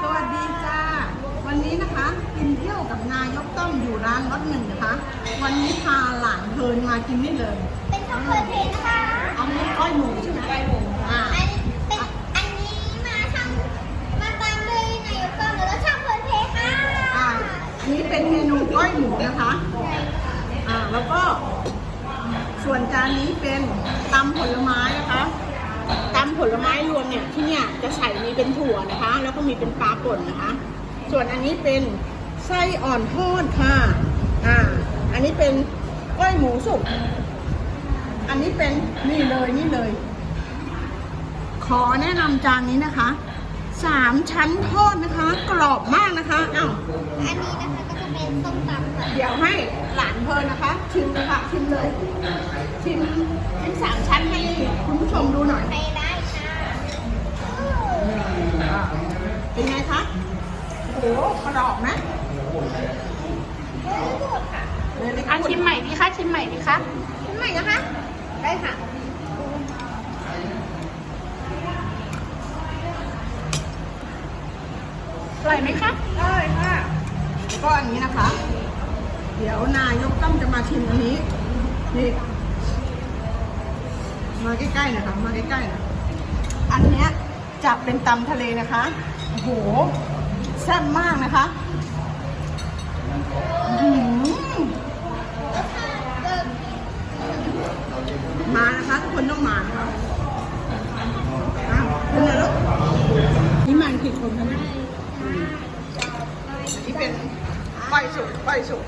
สวัสดีจ้า วันนี้นะคะกินเที่ยวกับนายกต้อมอยู่ร้านรถหนึ่งนะคะ วันนี้พาหลานเพลินมากินนี่เลย เป็นช็อกโกแลตนะคะเอาเนี้ก้อยหมูใช่ไหมก้อยหมูอ่าอันนี้มาช่างมาตามเลยนายกต้อมแล้วช่างเพินเพค่ะอ่านี่เป็นเมนูก้อยหมูนะคะอ่าแล้วก็ส่วนจานนี้เป็นตำผลไม้นะคะ ตำผลไม้รวมเนี่ยที่เนี่ยจะใส่มีเป็นถั่วนะคะ แล้วก็มีเป็นปลาป่นนะคะ ส่วนอันนี้เป็นไส้อ่อนทอดค่ะ อ่า อันนี้เป็นก้อยหมูสุก อันนี้เป็นนี่เลยนี่เลย ขอแนะนำจานนี้นะคะสามชั้นทอดนะคะ กรอบมากนะคะอ้าวอันนี้นะคะก็จะเป็นส้มตำค่ะเดี๋ยวให้หลานเพลินนะคะ ชิมเลยค่ะชิมเลย ชิมชิมสามชั้นให้คุณผู้ชม ดูหน่อยไปได้ค่ะเป็นไงคะโอ้โหกรอบนะเลยเลยอะชิมใหม่ดีคะชิมใหม่ดีคะทำไมนะคะ ได้ค่ะ อร่อยไหมคะได้ค่ะแล้วก็อันนี้นะคะ เดี๋ยวนายกต้องจะมาชิมอันนี้นี่ มาใกล้ๆหนะคะมาใกล้ๆนะอันเนี้ยจะเป็นตำทะเลนะคะโอ้โหแซ่บมากนะคะหือมานะคะทุกคนต้องมานะคะอ้าวคุณนะลูกนี่มากี่คนคะเนี่ยนี่เป็นก้อยสุกก้อยสุก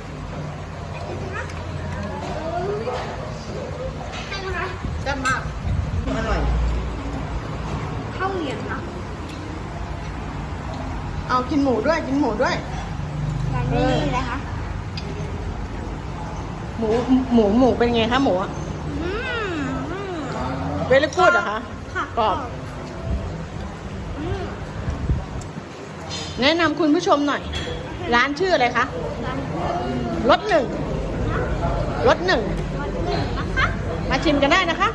ให้นะคะ แซ่บมากอร่อยข้าวเหนียวนะเอากินหมูด้วยกินหมูด้วยร้านนี้นะคะ หมูหมูหมูเป็นไงคะหมูอะอืมอืมเวลกูดเหรอคะค่ะกรอบอืมแนะนำคุณผู้ชมหน่อย ร้านชื่ออะไรคะร้านรถหนึ่ง รถหนึ่ง วันหนึ่งนะคะ มา ชิมกันได้นะคะ